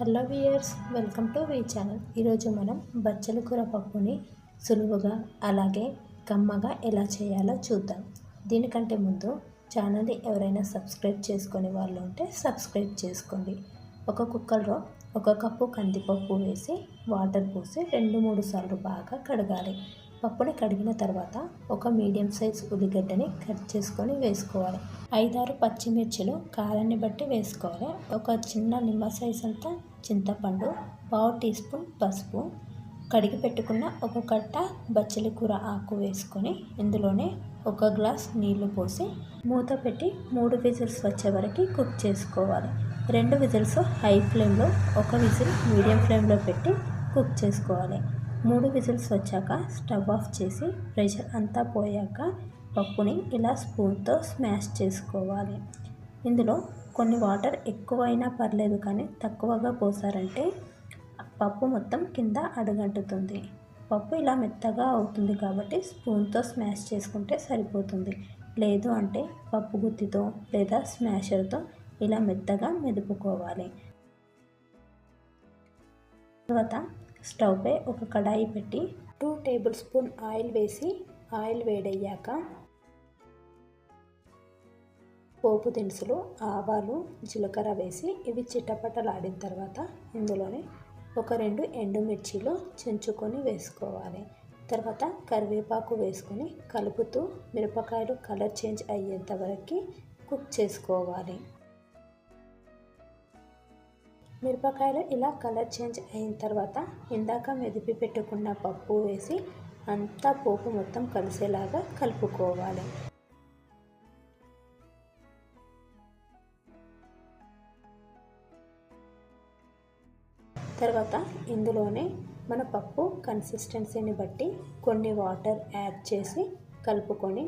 Hello viewers welcome to V channel. ఈరోజు మనం బచ్చల కూర పప్పుని సులువుగా అలాగే కమ్మగా ఎలా చేయాలో చూద్దాం. దీనికంటే ముందు ఛానల్ని ఎవరైనా సబ్స్క్రైబ్ చేసుకునే వాళ్ళు ఉంటే సబ్స్క్రైబ్ చేసుకోండి. ఒక కుక్కర్లో ఒక కప్పు కందిపప్పు వేసి వాటర్ పోసి రెండు మూడు సార్లు బాగా కడగాలి. పప్పుని కడిగిన తర్వాత ఒక మీడియం సైజ్ ఉల్లిగడ్డని కట్ చేసుకొని వేసుకోవాలి. ఐదారు పచ్చిమిర్చిలు కారాన్ని బట్టి వేసుకోవాలి. ఒక చిన్న నిమ్మ సైజ్ అంతా చింతపండు పావు టీ స్పూన్ పసుపు కడిగి పెట్టుకున్న ఒక కట్ట బచ్చలి కూర ఆకు వేసుకొని ఇందులోనే ఒక గ్లాస్ నీళ్ళు పోసి మూత పెట్టి మూడు విజిల్స్ వచ్చే వరకు కుక్ చేసుకోవాలి. రెండు విజిల్స్ హై ఫ్లేమ్లో ఒక విజిల్ మీడియం ఫ్లేమ్లో పెట్టి కుక్ చేసుకోవాలి. మూడు విజిల్స్ వచ్చాక స్టవ్ ఆఫ్ చేసి ప్రెషర్ అంతా పోయాక పప్పుని ఇలా స్పూన్తో స్మాష్ చేసుకోవాలి. ఇందులో కొన్ని వాటర్ ఎక్కువైనా పర్లేదు కానీ తక్కువగా పోసారంటే పప్పు మొత్తం కింద అడుగంటుతుంది. పప్పు ఇలా మెత్తగా అవుతుంది కాబట్టి స్పూన్తో స్మాష్ చేసుకుంటే సరిపోతుంది. లేదు అంటే పప్పు గుత్తితో లేదా స్మాషర్తో ఇలా మెత్తగా మెదుపుకోవాలి. తర్వాత స్టవ్పై ఒక కడాయి పెట్టి టూ టేబుల్ స్పూన్ ఆయిల్ వేసి ఆయిల్ వేడయ్యాక పోపు దినుసులు ఆవాలు జీలకర్ర వేసి ఇవి చిట్టపట్టలాడిన తర్వాత ఇందులోనే ఒక రెండు ఎండుమిర్చీలు చెంచుకొని వేసుకోవాలి. తర్వాత కరివేపాకు వేసుకొని కలుపుతూ మిరపకాయలు కలర్ చేంజ్ అయ్యేంత వరకు కుక్ చేసుకోవాలి. మిరపకాయలు ఇలా కలర్ చేంజ్ అయిన తర్వాత ఇందాక మెదిపి పెట్టుకున్న పప్పు వేసి అంతా పోపు మొత్తం కలిసేలాగా కలుపుకోవాలి. తర్వాత ఇందులోనే మన పప్పు కన్సిస్టెన్సీని బట్టి కొన్ని వాటర్ యాడ్ చేసి కలుపుకొని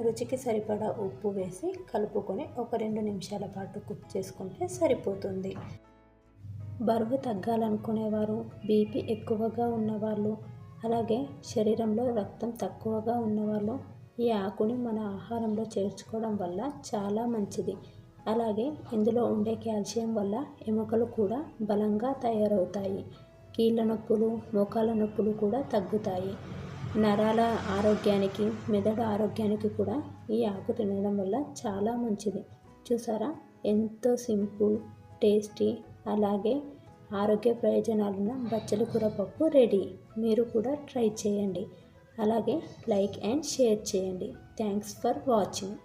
రుచికి సరిపడా ఉప్పు వేసి కలుపుకొని ఒక రెండు నిమిషాల పాటు కుక్ చేసుకుంటే సరిపోతుంది. బరువు తగ్గాలనుకునేవారు బీపీ ఎక్కువగా ఉన్నవాళ్ళు అలాగే శరీరంలో రక్తం తక్కువగా ఉన్నవాళ్ళు ఈ ఆకుని మన ఆహారంలో చేర్చుకోవడం వల్ల చాలా మంచిది. అలాగే ఇందులో ఉండే కాల్షియం వల్ల ఎముకలు కూడా బలంగా తయారవుతాయి. కీళ్ళ నొప్పులు మోకాల నొప్పులు కూడా తగ్గుతాయి. నరాల ఆరోగ్యానికి మెదడు ఆరోగ్యానికి కూడా ఈ ఆకు తినడం వల్ల చాలా మంచిది. చూసారా? ఎంతో సింపుల్ టేస్టీ అలాగే ఆరోగ్య ప్రయోజనాలున్న బచ్చలి కూర పప్పు రెడీ. మీరు కూడా ట్రై చేయండి. అలాగే లైక్ అండ్ షేర్ చేయండి. Thanks for watching.